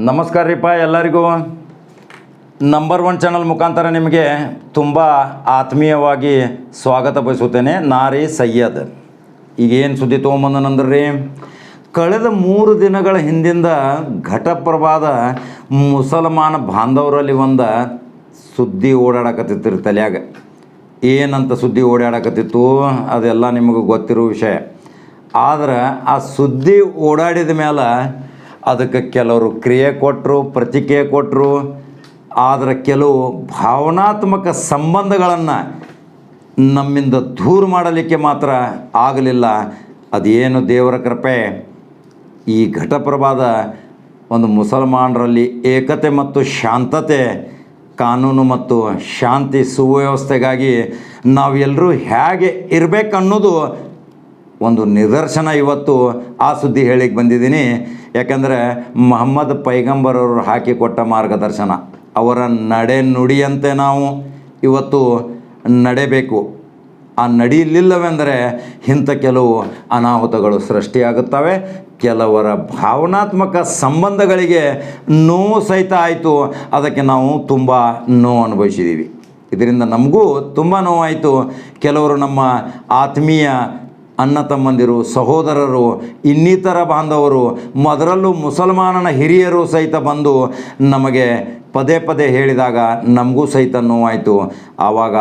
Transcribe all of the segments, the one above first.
ನಮಸ್ಕಾರ ರೀಪ ಎಲ್ಲರಿಗೂ. Number one channel ಮುಖಾಂತರ ನಿಮಗೆ ತುಂಬ ಆತ್ಮೀಯವಾಗಿ ಸ್ವಾಗತ ಬಯಸುತ್ತೇನೆ. ನಾರಿ ಸಯ್ಯದ್ ಈಗ ಏನು ಸುದ್ದಿ ತೊಗೊಂಬಂದನಂದ್ರೆ ರೀ ಕಳೆದ ಮೂರು ದಿನಗಳ ಹಿಂದಿಂದ ಘಟಪ್ರಭಾದ ಮುಸಲ್ಮಾನ ಬಾಂಧವರಲ್ಲಿ ಒಂದು ಸುದ್ದಿ ಓಡಾಡಕತ್ತಿತ್ತು ರೀ ತಲೆಯಾಗ. ಏನಂತ ಸುದ್ದಿ ಓಡಾಡಕತ್ತಿತ್ತು? ಅದೆಲ್ಲ ನಿಮಗೆ ಗೊತ್ತಿರೋ ವಿಷಯ. ಆದ್ರೆ ಆ ಸುದ್ದಿ ಓಡಾಡಿದ ಮೇಲೆ ಅದಕ್ಕೆ ಕೆಲವರು ಕ್ರಿಯೆ ಕೊಟ್ಟರು ಪ್ರತಿಕ್ರಿಯೆ ಕೊಟ್ಟರು ಆದರೆ ಕೆಲವು ಭಾವನಾತ್ಮಕ ಸಂಬಂಧಗಳನ್ನು ನಮ್ಮಿಂದ ದೂರ ಮಾಡಲಿಕ್ಕೆ ಮಾತ್ರ ಆಗಲಿಲ್ಲ. ಅದೇನು ದೇವರ ಕೃಪೆ? ಈ ಘಟಪ್ರಭಾದ ಒಂದು ಮುಸಲ್ಮಾನರಲ್ಲಿ ಏಕತೆ ಮತ್ತು ಶಾಂತತೆ, ಕಾನೂನು ಮತ್ತು ಶಾಂತಿ ಸುವ್ಯವಸ್ಥೆಗಾಗಿ ನಾವೆಲ್ಲರೂ ಹೇಗೆ ಇರಬೇಕನ್ನೋದು ಒಂದು ನಿದರ್ಶನ ಇವತ್ತು ಆ ಸುದ್ದಿ ಹೇಳಿಕ್ಕೆ ಬಂದಿದ್ದೀನಿ. ಯಾಕಂದರೆ ಮೊಹಮ್ಮದ್ ಪೈಗಂಬರವರು ಹಾಕಿಕೊಟ್ಟ ಮಾರ್ಗದರ್ಶನ, ಅವರ ನಡೆ ನುಡಿಯಂತೆ ನಾವು ಇವತ್ತು ನಡೆಯಬೇಕು ಆ ನಡೀಲಿಲ್ಲವೆಂದರೆ ಇಂಥ ಕೆಲವು ಅನಾಹುತಗಳು ಸೃಷ್ಟಿಯಾಗುತ್ತವೆ. ಕೆಲವರ ಭಾವನಾತ್ಮಕ ಸಂಬಂಧಗಳಿಗೆ ನೋವು ಸಹಿತ ಆಯಿತು. ಅದಕ್ಕೆ ನಾವು ತುಂಬ ನೋವು ಅನುಭವಿಸಿದ್ದೀವಿ. ಇದರಿಂದ ನಮಗೂ ತುಂಬ ನೋವಾಯಿತು. ಕೆಲವರು ನಮ್ಮ ಆತ್ಮೀಯ ಅಣ್ಣ ತಮ್ಮಂದಿರು, ಸಹೋದರರು, ಇನ್ನಿತರ ಬಾಂಧವರು ಅದರಲ್ಲೂ ಮುಸಲ್ಮಾನನ ಹಿರಿಯರು ಸಹಿತ ಬಂದು ನಮಗೆ ಪದೇ ಪದೇ ಹೇಳಿದಾಗ ನಮಗೂ ಸಹಿತ ನೋವಾಯಿತು. ಆವಾಗ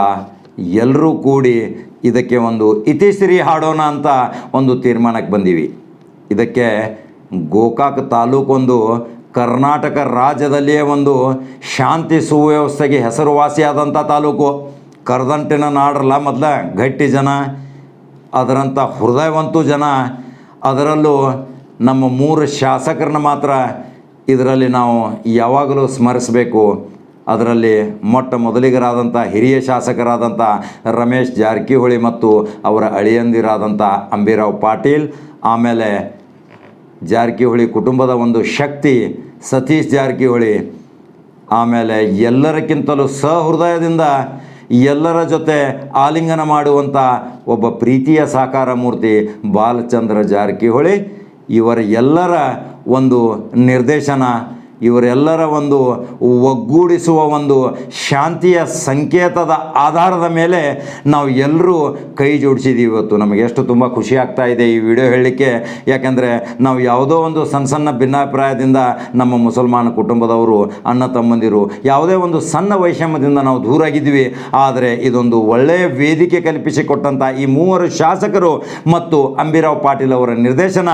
ಎಲ್ಲರೂ ಕೂಡಿ ಇದಕ್ಕೆ ಒಂದು ಇತಿಶ್ರೀ ಹಾಡೋಣ ಅಂತ ಒಂದು ತೀರ್ಮಾನಕ್ಕೆ ಬಂದೀವಿ. ಇದಕ್ಕೆ ಗೋಕಾಕ್ ತಾಲೂಕೊಂದು ಕರ್ನಾಟಕ ರಾಜ್ಯದಲ್ಲಿಯೇ ಒಂದು ಶಾಂತಿ ಸುವ್ಯವಸ್ಥೆಗೆ ಹೆಸರುವಾಸಿಯಾದಂಥ ತಾಲೂಕು. ಕರದಂಟಿನ ನಾಡ್ರಲ್ಲ ಮೊದಲ ಗಟ್ಟಿ ಜನ. ಅದರಂಥ ಹೃದಯವಂತೂ ಜನ, ಅದರಲ್ಲೂ ನಮ್ಮ ಮೂರು ಶಾಸಕರನ್ನ ಮಾತ್ರ ಇದರಲ್ಲಿ ನಾವು ಯಾವಾಗಲೂ ಸ್ಮರಿಸಬೇಕು. ಅದರಲ್ಲಿ ಮೊಟ್ಟ ಮೊದಲಿಗರಾದಂಥ ಹಿರಿಯ ಶಾಸಕರಾದಂಥ ರಮೇಶ್ ಜಾರಕಿಹೊಳಿ ಮತ್ತು ಅವರ ಅಳಿಯಂದಿರಾದಂಥ ಅಂಬಿರಾವ್ ಪಾಟೀಲ್, ಆಮೇಲೆ ಜಾರಕಿಹೊಳಿ ಕುಟುಂಬದ ಒಂದು ಶಕ್ತಿ ಸತೀಶ್ ಜಾರಕಿಹೊಳಿ, ಆಮೇಲೆ ಎಲ್ಲರಕ್ಕಿಂತಲೂ ಸಹೃದಯದಿಂದ ಎಲ್ಲರ ಜೊತೆ ಆಲಿಂಗನ ಮಾಡುವಂಥ ಒಬ್ಬ ಪ್ರೀತಿಯ ಸಾಕಾರ ಮೂರ್ತಿ ಬಾಲಚಂದ್ರ ಜಾರಕಿಹೊಳಿ. ಇವರ ಎಲ್ಲರ ಒಂದು ನಿರ್ದೇಶನ ಇವರೆಲ್ಲರ ಒಂದು ಒಗ್ಗೂಡಿಸುವ ಒಂದು ಶಾಂತಿಯ ಸಂಕೇತದ ಆಧಾರದ ಮೇಲೆ ನಾವು ಎಲ್ಲರೂ ಕೈ ಜೋಡಿಸಿದ್ದೀವಿ ಇವತ್ತು. ನಮಗೆ ಎಷ್ಟು ತುಂಬ ಖುಷಿ ಆಗ್ತಾ ಇದೆ ಈ ವಿಡಿಯೋ ಹೇಳಲಿಕ್ಕೆ. ಯಾಕೆಂದರೆ ನಾವು ಯಾವುದೋ ಒಂದು ಸಣ್ಣ ಸಣ್ಣ ಭಿನ್ನಾಭಿಪ್ರಾಯದಿಂದ ನಮ್ಮ ಮುಸಲ್ಮಾನ ಕುಟುಂಬದವರು, ಅಣ್ಣ ತಮ್ಮಂದಿರು ಯಾವುದೇ ಒಂದು ಸಣ್ಣ ವೈಷಮ್ಯದಿಂದ ನಾವು ದೂರಾಗಿದ್ವಿ ಆದರೆ ಇದೊಂದು ಒಳ್ಳೆಯ ವೇದಿಕೆ ಕಲ್ಪಿಸಿಕೊಟ್ಟಂಥ ಈ ಮೂವರು ಶಾಸಕರು ಮತ್ತು ಅಂಬಿರಾವ್ ಪಾಟೀಲ್ ಅವರ ನಿರ್ದೇಶನ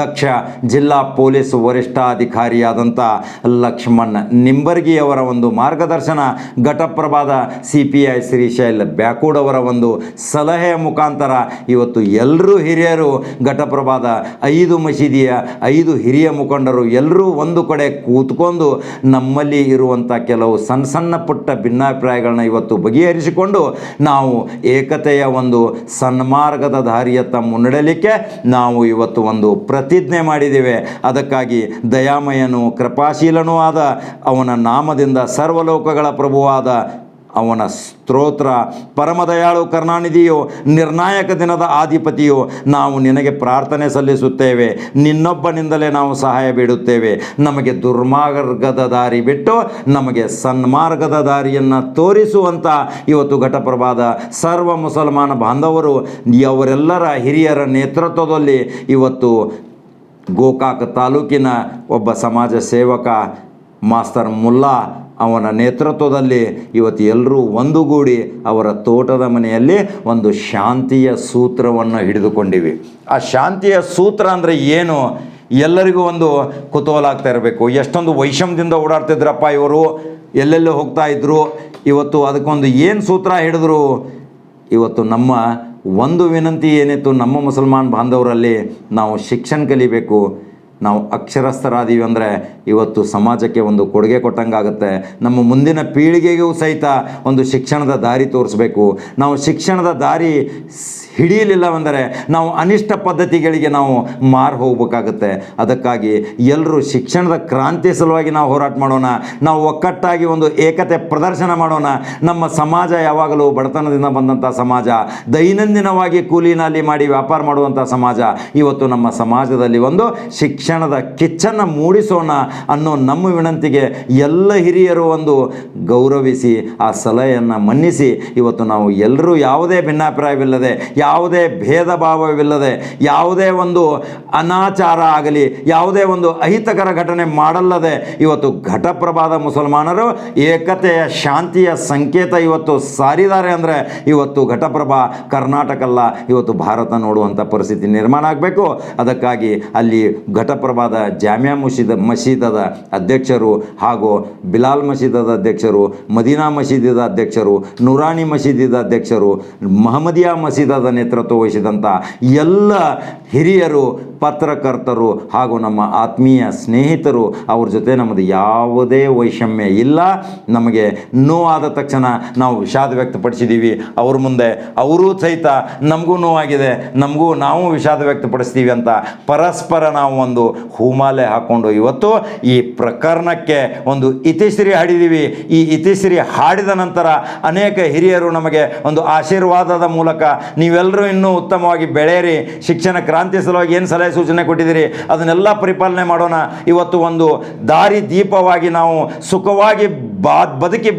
ದಕ್ಷ ಜಿಲ್ಲಾ ಪೊಲೀಸ್ ವರಿಷ್ಠಾಧಿಕಾರಿಯಾದಂಥ ಲಕ್ಷ್ಮಣ್. ನಿಂಬರ್ಗಿಯವರ ಒಂದು ಮಾರ್ಗದರ್ಶನ, ಘಟಪ್ರಭಾದ C P I Shrishail Byakud ಅವರ ಒಂದು ಸಲಹೆಯ ಮುಖಾಂತರ ಇವತ್ತು ಎಲ್ಲರೂ ಹಿರಿಯರು, ಘಟಪ್ರಭಾದ ಐದು ಮಸೀದಿಯ ಐದು ಹಿರಿಯ ಮುಖಂಡರು ಎಲ್ಲರೂ ಒಂದು ಕಡೆ ಕೂತ್ಕೊಂಡು ನಮ್ಮಲ್ಲಿ ಇರುವಂಥ ಕೆಲವು ಸಣ್ಣ ಸಣ್ಣ ಪುಟ್ಟ ಭಿನ್ನಾಭಿಪ್ರಾಯಗಳನ್ನ ಇವತ್ತು ಬಗೆಹರಿಸಿಕೊಂಡು ನಾವು ಏಕತೆಯ ಒಂದು ಸನ್ಮಾರ್ಗದ ದಾರಿಯತ್ತ ಮುನ್ನಡೆಯಲಿಕ್ಕೆ ನಾವು ಇವತ್ತು ಒಂದು ಪ್ರತಿಜ್ಞೆ ಮಾಡಿದ್ದೇವೆ. ಅದಕ್ಕಾಗಿ ದಯಾಮಯನು ಕೃಪಾಶೀಲನೂ ಆದ ಅವನ ನಾಮದಿಂದ ಸರ್ವಲೋಕಗಳ ಪ್ರಭುವಾದ ಅವನ ಸ್ತೋತ್ರ. ಪರಮದಯಾಳು ಕರುಣಾನಿಧಿಯು, ನಿರ್ಣಾಯಕ ದಿನದ ಆಧಿಪತಿಯು, ನಾವು ನಿನಗೆ ಪ್ರಾರ್ಥನೆ ಸಲ್ಲಿಸುತ್ತೇವೆ. ನಿನ್ನೊಬ್ಬನಿಂದಲೇ ನಾವು ಸಹಾಯ ಬೇಡುತ್ತೇವೆ. ನಮಗೆ ದುರ್ಮಾರ್ಗದ ದಾರಿ ಬಿಟ್ಟು ನಮಗೆ ಸನ್ಮಾರ್ಗದ ದಾರಿಯನ್ನು ತೋರಿಸುವಂಥ ಇವತ್ತು ಘಟಪ್ರಭಾದ ಸರ್ವ ಮುಸಲ್ಮಾನ ಬಾಂಧವರು, ಅವರೆಲ್ಲರ ಹಿರಿಯರ ನೇತೃತ್ವದಲ್ಲಿ ಇವತ್ತು ಗೋಕಾಕ್ ತಾಲೂಕಿನ ಒಬ್ಬ ಸಮಾಜ ಸೇವಕ ಮಾಸ್ತರ್ ಮುಲ್ಲಾ ಅವನ ನೇತೃತ್ವದಲ್ಲಿ ಇವತ್ತು ಎಲ್ಲರೂ ಒಂದುಗೂಡಿ ಅವರ ತೋಟದ ಮನೆಯಲ್ಲಿ ಒಂದು ಶಾಂತಿಯ ಸೂತ್ರವನ್ನು ಹಿಡಿದುಕೊಂಡಿವಿ. ಆ ಶಾಂತಿಯ ಸೂತ್ರ ಅಂದರೆ ಏನು? ಎಲ್ಲರಿಗೂ ಒಂದು ಕುತೂಹಲ ಆಗ್ತಾ ಇರಬೇಕು. ಎಷ್ಟೊಂದು ವೈಷಮ್ಯದಿಂದ ಓಡಾಡ್ತಿದ್ರಪ್ಪ ಇವರು? ಎಲ್ಲೆಲ್ಲೋ ಹೋಗ್ತಾ ಇದ್ರು. ಇವತ್ತು ಅದಕ್ಕೊಂದು ಏನು ಸೂತ್ರ ಹಿಡಿದ್ರು? ಇವತ್ತು ನಮ್ಮ ಒಂದು ವಿನಂತಿ ಏನಿತ್ತು ನಮ್ಮ ಮುಸಲ್ಮಾನ್ ಬಾಂಧವರಲ್ಲಿ ನಾವು ಶಿಕ್ಷಣ ಕಲಿಬೇಕು ನಾವು ಅಕ್ಷರಸ್ಥರಾದೀವಿ ಅಂದರೆ ಇವತ್ತು ಸಮಾಜಕ್ಕೆ ಒಂದು ಕೊಡುಗೆ ಕೊಟ್ಟಂಗಾಗುತ್ತೆ. ನಮ್ಮ ಮುಂದಿನ ಪೀಳಿಗೆಗೂ ಸಹಿತ ಒಂದು ಶಿಕ್ಷಣದ ದಾರಿ ತೋರಿಸ್ಬೇಕು. ನಾವು ಶಿಕ್ಷಣದ ದಾರಿ ಹಿಡಿಯಲಿಲ್ಲವೆಂದರೆ ನಾವು ಅನಿಷ್ಟ ಪದ್ಧತಿಗಳಿಗೆ ನಾವು ಮಾರು ಹೋಗಬೇಕಾಗುತ್ತೆ. ಅದಕ್ಕಾಗಿ ಎಲ್ಲರೂ ಶಿಕ್ಷಣದ ಕ್ರಾಂತಿ ಸಲುವಾಗಿ ನಾವು ಹೋರಾಟ ಮಾಡೋಣ. ನಾವು ಒಕ್ಕಟ್ಟಾಗಿ ಒಂದು ಏಕತೆ ಪ್ರದರ್ಶನ ಮಾಡೋಣ. ನಮ್ಮ ಸಮಾಜ ಯಾವಾಗಲೂ ಬಡತನದಿಂದ ಬಂದಂಥ ಸಮಾಜ, ದೈನಂದಿನವಾಗಿ ಕೂಲಿನಲ್ಲಿ ನಾಲಿ ಮಾಡಿ ವ್ಯಾಪಾರ ಮಾಡುವಂಥ ಸಮಾಜ. ಇವತ್ತು ನಮ್ಮ ಸಮಾಜದಲ್ಲಿ ಒಂದು ಶಿಕ್ಷಣ ಶಿಕ್ಷಣದ ಕಿಚ್ಚನ್ನು ಮೂಡಿಸೋಣ ಅನ್ನೋ ನಮ್ಮ ವಿನಂತಿಗೆ ಎಲ್ಲ ಹಿರಿಯರು ಒಂದು ಗೌರವಿಸಿ, ಆ ಸಲಹೆಯನ್ನು ಮನ್ನಿಸಿ. ಇವತ್ತು ನಾವು ಎಲ್ಲರೂ ಯಾವುದೇ ಭಿನ್ನಾಭಿಪ್ರಾಯವಿಲ್ಲದೆ, ಯಾವುದೇ ಭೇದ ಭಾವವಿಲ್ಲದೆ ಯಾವುದೇ ಒಂದು ಅನಾಚಾರ ಆಗಲಿ, ಯಾವುದೇ ಒಂದು ಅಹಿತಕರ ಘಟನೆ ಮಾಡಲ್ಲದೆ ಇವತ್ತು ಘಟಪ್ರಭಾದ ಮುಸಲ್ಮಾನರು ಏಕತೆಯ ಶಾಂತಿಯ ಸಂಕೇತ ಇವತ್ತು ಸಾರಿದ್ದಾರೆ ಅಂದರೆ ಇವತ್ತು ಘಟಪ್ರಭಾ ಕರ್ನಾಟಕ ಅಲ್ಲ ಇವತ್ತು ಭಾರತ ನೋಡುವಂಥ ಪರಿಸ್ಥಿತಿ ನಿರ್ಮಾಣ ಆಗಬೇಕು. ಅದಕ್ಕಾಗಿ ಅಲ್ಲಿ ಘಟಪ್ರಭಾದ ಜಾಮಿಯಾ ಮಸೀದ್ ಮಸೀದದ ಅಧ್ಯಕ್ಷರು ಹಾಗೂ ಬಿಲಾಲ್ ಮಸೀದದ ಅಧ್ಯಕ್ಷರು, ಮದೀನಾ ಮಸೀದಿದ ಅಧ್ಯಕ್ಷರು ನೂರಾನಿ ಮಸೀದಿದ ಅಧ್ಯಕ್ಷರು, ಮಹಮದಿಯಾ ಮಸೀದದ ನೇತೃತ್ವ ವಹಿಸಿದಂಥ ಎಲ್ಲ ಹಿರಿಯರು, ಪತ್ರಕರ್ತರು ಹಾಗೂ ನಮ್ಮ ಆತ್ಮೀಯ ಸ್ನೇಹಿತರು, ಅವ್ರ ಜೊತೆ ನಮ್ಮದು ಯಾವುದೇ ವೈಷಮ್ಯ ಇಲ್ಲ. ನಮಗೆ ನೋವಾದ ತಕ್ಷಣ ನಾವು ವಿಷಾದ ವ್ಯಕ್ತಪಡಿಸಿದ್ದೀವಿ ಅವ್ರ ಮುಂದೆ ಅವರೂ ಸಹಿತ ನಮಗೂ ನೋವಾಗಿದೆ. ನಮಗೂ ನಾವು ವಿಷಾದ ವ್ಯಕ್ತಪಡಿಸ್ತೀವಿ ಅಂತ ಪರಸ್ಪರ ನಾವು ಒಂದು ಹೂಮಾಲೆ ಹಾಕ್ಕೊಂಡು ಇವತ್ತು ಈ ಪ್ರಕರಣಕ್ಕೆ ಒಂದು ಇತಿಶ್ರೀ ಹಾಡಿದ್ದೀವಿ ಈ ಇತಿಶ್ರೀ ಹಾಡಿದ ನಂತರ ಅನೇಕ ಹಿರಿಯರು ನಮಗೆ ಒಂದು ಆಶೀರ್ವಾದದ ಮೂಲಕ ನೀವೆಲ್ಲರೂ ಇನ್ನೂ ಉತ್ತಮವಾಗಿ ಬೆಳೆಯಿರಿ. ಶಿಕ್ಷಣ ಕ್ರಾಂತಿ ಸಲುವಾಗಿ ಏನು ಸಲಹೆ ಸೂಚನೆ ಕೊಟ್ಟಿದ್ದೀರಿ? ಅದನ್ನೆಲ್ಲ ಪರಿಪಾಲನೆ ಮಾಡೋಣ. ಇವತ್ತು ಒಂದು ದಾರಿ ದೀಪವಾಗಿ ನಾವು ಸುಖವಾಗಿ ಬಾ ಬದುಕಿ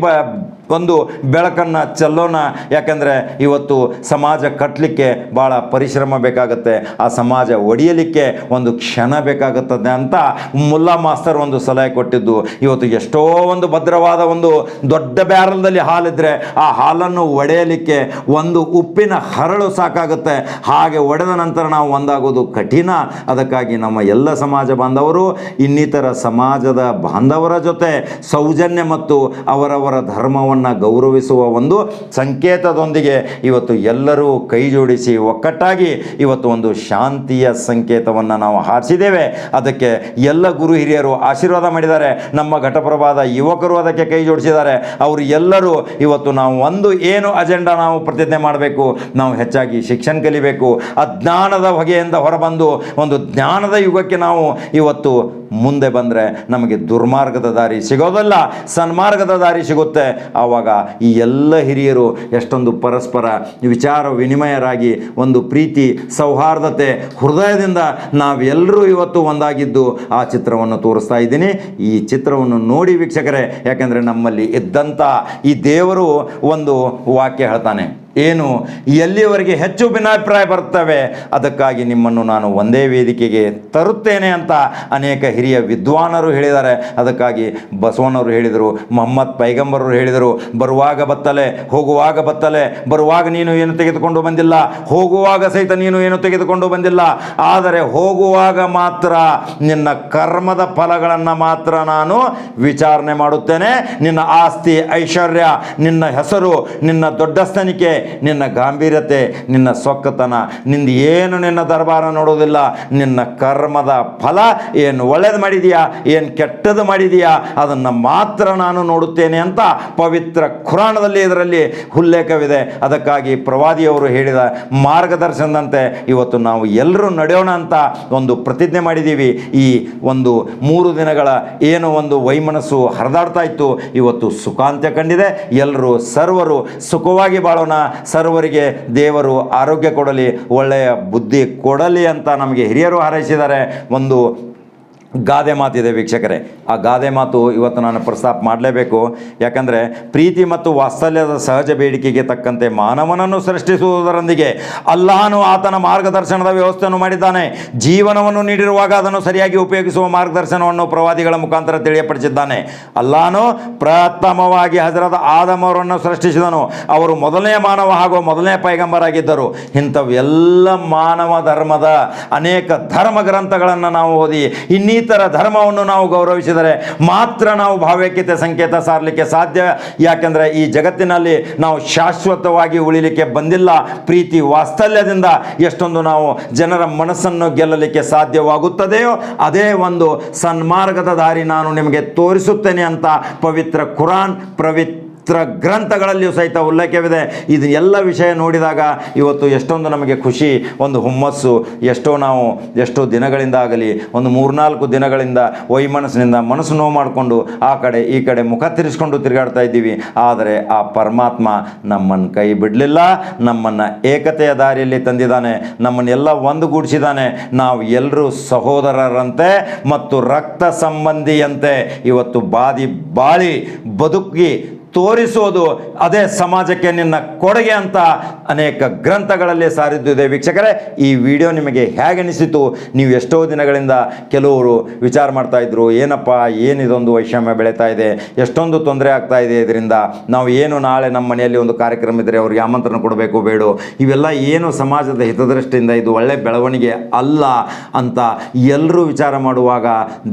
ಒಂದು ಬೆಳಕನ್ನು ಚೆಲ್ಲೋಣ. ಯಾಕಂದರೆ ಇವತ್ತು ಸಮಾಜ ಕಟ್ಟಲಿಕ್ಕೆ ಭಾಳ ಪರಿಶ್ರಮ ಬೇಕಾಗುತ್ತೆ. ಆ ಸಮಾಜ ಒಡೆಯಲಿಕ್ಕೆ ಒಂದು ಕ್ಷಣ ಬೇಕಾಗುತ್ತದೆ ಅಂತ ಮುಲ್ಲಾ ಮಾಸ್ತರ್ ಒಂದು ಸಲಹೆ ಕೊಟ್ಟಿದ್ದು. ಇವತ್ತು ಎಷ್ಟೋ ಒಂದು ಭದ್ರವಾದ ಒಂದು ದೊಡ್ಡ ಬ್ಯಾರಲ್ದಲ್ಲಿ ಹಾಲಿದ್ರೆ ಆ ಹಾಲನ್ನು ಒಡೆಯಲಿಕ್ಕೆ ಒಂದು ಉಪ್ಪಿನ ಹರಳು ಸಾಕಾಗುತ್ತೆ. ಹಾಗೆ ಒಡೆದ ನಂತರ ನಾವು ಒಂದಾಗೋದು ಕಠಿಣ. ಅದಕ್ಕಾಗಿ ನಮ್ಮ ಎಲ್ಲ ಸಮಾಜ ಬಾಂಧವರು, ಇನ್ನಿತರ ಸಮಾಜದ ಬಾಂಧವರ ಜೊತೆ ಸೌಜನ್ಯ ಮತ್ತು ಅವರವರ ಧರ್ಮವನ್ನು ಗೌರವಿಸುವ ಒಂದು ಸಂಕೇತದೊಂದಿಗೆ ಇವತ್ತು ಎಲ್ಲರೂ ಕೈ ಜೋಡಿಸಿ ಒಕ್ಕಟ್ಟಾಗಿ ಇವತ್ತು ಒಂದು ಶಾಂತಿಯ ಸಂಕೇತವನ್ನು ನಾವು ಹಾರಿಸಿದ್ದೇವೆ. ಅದಕ್ಕೆ ಎಲ್ಲ ಗುರು ಹಿರಿಯರು ಆಶೀರ್ವಾದ ಮಾಡಿದ್ದಾರೆ. ನಮ್ಮ ಘಟಪ್ರಭಾದ ಯುವಕರು ಅದಕ್ಕೆ ಕೈ ಜೋಡಿಸಿದ್ದಾರೆ. ಅವರು ಎಲ್ಲರೂ ಇವತ್ತು ನಾವು ಒಂದು ಏನು ಅಜೆಂಡಾ ನಾವು ಪ್ರತಿಜ್ಞೆ ಮಾಡಬೇಕು, ನಾವು ಹೆಚ್ಚಾಗಿ ಶಿಕ್ಷಣ ಕಲಿಬೇಕು. ಅಜ್ಞಾನದ ಹೊಗೆಯಿಂದ ಹೊರಬಂದು ಒಂದು ಜ್ಞಾನದ ಯುಗಕ್ಕೆ ನಾವು ಇವತ್ತು ಮುಂದೆ ಬಂದರೆ ನಮಗೆ ದುರ್ಮಾರ್ಗದ ದಾರಿ ಸಿಗೋದಲ್ಲ. ಸನ್ಮಾರ್ಗದ ದಾರಿ ಸಿಗುತ್ತೆ. ಆವಾಗ ಈ ಎಲ್ಲ ಹಿರಿಯರು ಎಷ್ಟೊಂದು ಪರಸ್ಪರ ವಿಚಾರ ವಿನಿಮಯರಾಗಿ, ಒಂದು ಪ್ರೀತಿ, ಸೌಹಾರ್ದತೆ, ಹೃದಯದಿಂದ ನಾವೆಲ್ಲರೂ ಇವತ್ತು ಒಂದಾಗಿದ್ದು ಆ ಚಿತ್ರವನ್ನು ತೋರಿಸ್ತಾ ಇದ್ದೀನಿ. ಈ ಚಿತ್ರವನ್ನು ನೋಡಿ ವೀಕ್ಷಕರೇ, ಯಾಕೆಂದರೆ ನಮ್ಮಲ್ಲಿ ಇದ್ದಂಥ ಈ ದೇವರು ಒಂದು ವಾಕ್ಯ ಹೇಳ್ತಾನೆ. ಏನು? ಎಲ್ಲಿಯವರೆಗೆ ಹೆಚ್ಚು ಭಿನ್ನಾಭಿಪ್ರಾಯ ಬರ್ತವೆ ಅದಕ್ಕಾಗಿ ನಿಮ್ಮನ್ನು ನಾನು ಒಂದೇ ವೇದಿಕೆಗೆ ತರುತ್ತೇನೆ ಅಂತ ಅನೇಕ ಹಿರಿಯ ವಿದ್ವಾನರು ಹೇಳಿದ್ದಾರೆ. ಅದಕ್ಕಾಗಿ ಬಸವನವರು ಹೇಳಿದರು, ಮೊಹಮ್ಮದ್ ಪೈಗಂಬರರು ಹೇಳಿದರು, ಬರುವಾಗ ಬತ್ತಲೆ, ಹೋಗುವಾಗ ಬತ್ತಲೆ, ಬರುವಾಗ ನೀನು ಏನು ತೆಗೆದುಕೊಂಡು ಬಂದಿಲ್ಲ, ಹೋಗುವಾಗ ಸಹಿತ ನೀನು ಏನು ತೆಗೆದುಕೊಂಡು ಬಂದಿಲ್ಲ. ಆದರೆ ಹೋಗುವಾಗ ಮಾತ್ರ ನಿನ್ನ ಕರ್ಮದ ಫಲಗಳನ್ನು ಮಾತ್ರ ನಾನು ವಿಚಾರಣೆ ಮಾಡುತ್ತೇನೆ. ನಿನ್ನ ಆಸ್ತಿ, ಐಶ್ವರ್ಯ, ನಿನ್ನ ಹೆಸರು, ನಿನ್ನ ದೊಡ್ಡಸ್ತನಿಕೆ ನಿನ್ನ ಗಾಂಭೀರ್ಯತೆ, ನಿನ್ನ ಸೊಕ್ಕತನ, ನಿಂದು ಏನು ನಿನ್ನ ದರ್ಬಾರ ನೋಡೋದಿಲ್ಲ ನಿನ್ನ ಕರ್ಮದ ಫಲ ಏನು ಒಳ್ಳೇದು ಮಾಡಿದೀಯಾ, ಏನು ಕೆಟ್ಟದ್ದು ಮಾಡಿದೀಯಾ, ಅದನ್ನು ಮಾತ್ರ ನಾನು ನೋಡುತ್ತೇನೆ ಅಂತ ಪವಿತ್ರ ಖುರಾಣದಲ್ಲಿ ಇದರಲ್ಲಿ ಉಲ್ಲೇಖವಿದೆ. ಅದಕ್ಕಾಗಿ ಪ್ರವಾದಿಯವರು ಹೇಳಿದ ಮಾರ್ಗದರ್ಶನದಂತೆ ಇವತ್ತು ನಾವು ಎಲ್ಲರೂ ನಡೆಯೋಣ ಅಂತ ಒಂದು ಪ್ರತಿಜ್ಞೆ ಮಾಡಿದ್ದೀವಿ. ಈ ಒಂದು ಮೂರು ದಿನಗಳ ಏನು ಒಂದು ವೈಮನಸ್ಸು ಹರಿದಾಡ್ತಾ ಇತ್ತು. ಇವತ್ತು ಸುಖಾಂತ್ಯ ಕಂಡಿದೆ. ಎಲ್ಲರೂ ಸರ್ವರು ಸುಖವಾಗಿ ಬಾಳೋಣ. ಸರ್ವರಿಗೆ ದೇವರು ಆರೋಗ್ಯ ಕೊಡಲಿ ಒಳ್ಳೆಯ ಬುದ್ಧಿ ಕೊಡಲಿ ಅಂತ ನಮಗೆ ಹಿರಿಯರು ಹಾರೈಸಿದ್ದಾರೆ. ಒಂದು ಗಾದೆ ಮಾತಿದೆ ವೀಕ್ಷಕರೇ. ಆ ಗಾದೆ ಮಾತು ಇವತ್ತು ನಾನು ಪ್ರಸ್ತಾಪ ಮಾಡಲೇಬೇಕು. ಯಾಕಂದರೆ ಪ್ರೀತಿ ಮತ್ತು ವಾತ್ಸಲ್ಯದ ಸಹಜ ಬೇಡಿಕೆಗೆ ತಕ್ಕಂತೆ ಮಾನವನನ್ನು ಸೃಷ್ಟಿಸುವುದರೊಂದಿಗೆ ಅಲ್ಲಾನು ಆತನ ಮಾರ್ಗದರ್ಶನದ ವ್ಯವಸ್ಥೆಯನ್ನು ಮಾಡಿದ್ದಾನೆ. ಜೀವನವನ್ನು ನೀಡಿರುವಾಗ ಅದನ್ನು ಸರಿಯಾಗಿ ಉಪಯೋಗಿಸುವ ಮಾರ್ಗದರ್ಶನವನ್ನು ಪ್ರವಾದಿಗಳ ಮುಖಾಂತರ ತಿಳಿಯಪಡಿಸಿದ್ದಾನೆ. ಅಲ್ಲಾನು ಪ್ರಥಮವಾಗಿ ಹಜರತ್ ಆದಮವರನ್ನು ಸೃಷ್ಟಿಸಿದನು. ಅವರು ಮೊದಲನೇ ಮಾನವ ಹಾಗೂ ಮೊದಲನೇ ಪೈಗಂಬರಾಗಿದ್ದರು. ಇಂಥವೆಲ್ಲ ಮಾನವ ಧರ್ಮದ ಅನೇಕ ಧರ್ಮ ಗ್ರಂಥಗಳನ್ನು ನಾವು ಓದಿ ಇನ್ನಿತರ ಧರ್ಮವನ್ನು ನಾವು ಗೌರವಿಸಿದರೆ ಮಾತ್ರ ನಾವು ಭಾವೈಕ್ಯತೆ ಸಂಕೇತ ಸಾರಲಿಕ್ಕೆ ಸಾಧ್ಯ. ಯಾಕೆಂದರೆ ಈ ಜಗತ್ತಿನಲ್ಲಿ ನಾವು ಶಾಶ್ವತವಾಗಿ ಉಳಿಲಿಕ್ಕೆ ಬಂದಿಲ್ಲ. ಪ್ರೀತಿ ವಾತ್ಸಲ್ಯದಿಂದ ಎಷ್ಟೊಂದು ನಾವು ಜನರ ಮನಸ್ಸನ್ನು ಗೆಲ್ಲಲಿಕ್ಕೆ ಸಾಧ್ಯವಾಗುತ್ತದೆಯೋ ಅದೇ ಒಂದು ಸನ್ಮಾರ್ಗದ ದಾರಿ ನಾನು ನಿಮಗೆ ತೋರಿಸುತ್ತೇನೆ ಅಂತ ಪವಿತ್ರ ಕುರಾನ್ ಪ್ರವಿ ಗ್ರಂಥಗಳಲ್ಲಿಯೂ ಸಹಿತ ಉಲ್ಲೇಖವಿದೆ. ಇದು ಎಲ್ಲ ವಿಷಯ ನೋಡಿದಾಗ ಇವತ್ತು ಎಷ್ಟೊಂದು ನಮಗೆ ಖುಷಿ, ಒಂದು ಹುಮ್ಮಸ್ಸು, ಎಷ್ಟೋ ನಾವು ಎಷ್ಟೋ ದಿನಗಳಿಂದ ಆಗಲಿ, ಒಂದು ಮೂರ್ನಾಲ್ಕು ದಿನಗಳಿಂದ ವೈಮನಸ್ಸಿನಿಂದ ಮನಸ್ಸು ನೋವು ಮಾಡಿಕೊಂಡು ಆ ಕಡೆ, ಈ ಕಡೆ ಮುಖ ತಿರ್ಸ್ಕೊಂಡು ತಿರುಗಾಡ್ತಾ ಇದ್ದೀವಿ. ಆದರೆ ಆ ಪರಮಾತ್ಮ ನಮ್ಮನ್ನು ಕೈ ಬಿಡಲಿಲ್ಲ, ನಮ್ಮನ್ನು ಏಕತೆಯ ದಾರಿಯಲ್ಲಿ ತಂದಿದ್ದಾನೆ ನಮ್ಮನ್ನೆಲ್ಲ ಒಂದುಗೂಡಿಸಿದ್ದಾನೆ. ನಾವು ಎಲ್ಲರೂ ಸಹೋದರರಂತೆ ಮತ್ತು ರಕ್ತ ಸಂಬಂಧಿಯಂತೆ ಇವತ್ತು ಬಾದಿ ಬಾಳಿ ಬದುಕಿ ತೋರಿಸೋದು ಅದೇ ಸಮಾಜಕ್ಕೆ ನಿನ್ನ ಕೊಡುಗೆ ಅಂತ ಅನೇಕ ಗ್ರಂಥಗಳಲ್ಲಿ ಸಾರಿದ್ದಿದೆ. ವೀಕ್ಷಕರೇ, ಈ ವಿಡಿಯೋ ನಿಮಗೆ ಹೇಗೆ ಅನಿಸಿತು? ನೀವು ಎಷ್ಟೋ ದಿನಗಳಿಂದ ಕೆಲವರು ವಿಚಾರ ಮಾಡ್ತಾ ಇದ್ರು, ಏನಪ್ಪ, ಏನಿದೊಂದು ವೈಷಮ್ಯ ಬೆಳೀತಾ ಇದೆ, ಎಷ್ಟೊಂದು ತೊಂದರೆ ಆಗ್ತಾ ಇದೆ ಇದರಿಂದ, ನಾವು ಏನು ನಾಳೆ ನಮ್ಮ ಮನೆಯಲ್ಲಿ ಒಂದು ಕಾರ್ಯಕ್ರಮ ಇದ್ದರೆ ಅವ್ರಿಗೆ ಆಮಂತ್ರಣ ಕೊಡಬೇಕು, ಬೇಡು, ಇವೆಲ್ಲ ಏನು ಸಮಾಜದ ಹಿತದೃಷ್ಟಿಯಿಂದ ಇದು ಒಳ್ಳೆ ಬೆಳವಣಿಗೆ ಅಲ್ಲ ಅಂತ ಎಲ್ಲರೂ ವಿಚಾರ ಮಾಡುವಾಗ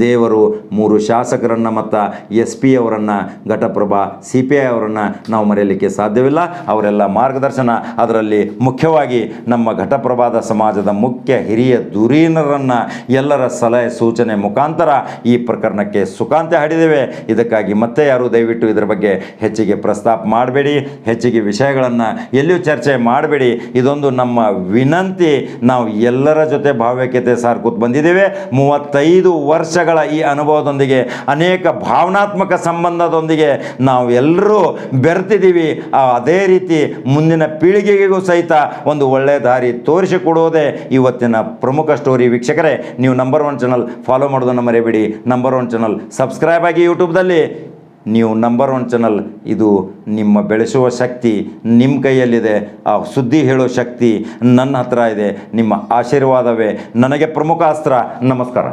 ದೇವರು ಮೂರು ಶಾಸಕರನ್ನು ಮತ್ತು ಎಸ್ ಪಿ ಅವರನ್ನು ಘಟಪ್ರಭಾ, ಸಿ ಐ ಅವರನ್ನು ನಾವು ಮರೆಯಲಿಕ್ಕೆ ಸಾಧ್ಯವಿಲ್ಲ. ಅವರೆಲ್ಲ ಮಾರ್ಗದರ್ಶನ, ಅದರಲ್ಲಿ ಮುಖ್ಯವಾಗಿ ನಮ್ಮ ಘಟಪ್ರಭಾದ ಸಮಾಜದ ಮುಖ್ಯ ಹಿರಿಯ ಧುರೀಣರನ್ನು ಎಲ್ಲರ ಸಲಹೆ ಸೂಚನೆ ಮುಖಾಂತರ ಈ ಪ್ರಕರಣಕ್ಕೆ ಸುಖಾಂತ್ಯ ಹಾಡಿದ್ದೇವೆ. ಇದಕ್ಕಾಗಿ ಮತ್ತೆ ಯಾರು ದಯವಿಟ್ಟು ಇದರ ಬಗ್ಗೆ ಹೆಚ್ಚಿಗೆ ಪ್ರಸ್ತಾಪ ಮಾಡಬೇಡಿ. ಹೆಚ್ಚಿಗೆ ವಿಷಯಗಳನ್ನು ಎಲ್ಲಿಯೂ ಚರ್ಚೆ ಮಾಡಬೇಡಿ. ಇದೊಂದು ನಮ್ಮ ವಿನಂತಿ. ನಾವು ಎಲ್ಲರ ಜೊತೆ ಭಾವೈಕ್ಯತೆ ಸಾರ್ಕೂತ್ ಬಂದಿದ್ದೇವೆ. ಮೂವತ್ತೈದು ವರ್ಷಗಳ ಈ ಅನುಭವದೊಂದಿಗೆ, ಅನೇಕ ಭಾವನಾತ್ಮಕ ಸಂಬಂಧದೊಂದಿಗೆ ನಾವು ಎಲ್ಲರೂ ಬೆರ್ತಿದ್ದೀವಿ ಆ, ಅದೇ ರೀತಿ ಮುಂದಿನ ಪೀಳಿಗೆಗೂ ಸಹಿತ ಒಂದು ಒಳ್ಳೆಯ ದಾರಿ ತೋರಿಸಿಕೊಡುವುದೇ ಇವತ್ತಿನ ಪ್ರಮುಖ ಸ್ಟೋರಿ. ವೀಕ್ಷಕರೇ, ನೀವು ನಂಬರ್ ಒನ್ ಚಾನಲ್ ಫಾಲೋ ಮಾಡೋದನ್ನು ಮರೆಯಬೇಡಿ. ನಂಬರ್ ಒನ್ ಚಾನಲ್ ಸಬ್ಸ್ಕ್ರೈಬ್ ಆಗಿ ಯೂಟ್ಯೂಬ್ದಲ್ಲಿ. ನೀವು ನಂಬರ್ ಒನ್ ಚಾನಲ್, ಇದು ನಿಮ್ಮ ಬೆಳೆಸುವ ಶಕ್ತಿ ನಿಮ್ಮ ಕೈಯಲ್ಲಿದೆ. ಆ, ಸುದ್ದಿ ಹೇಳೋ ಶಕ್ತಿ ನನ್ನ ಹತ್ರ ಇದೆ. ನಿಮ್ಮ ಆಶೀರ್ವಾದವೇ ನನಗೆ ಪ್ರಮುಖ ಅಸ್ತ್ರ. ನಮಸ್ಕಾರ.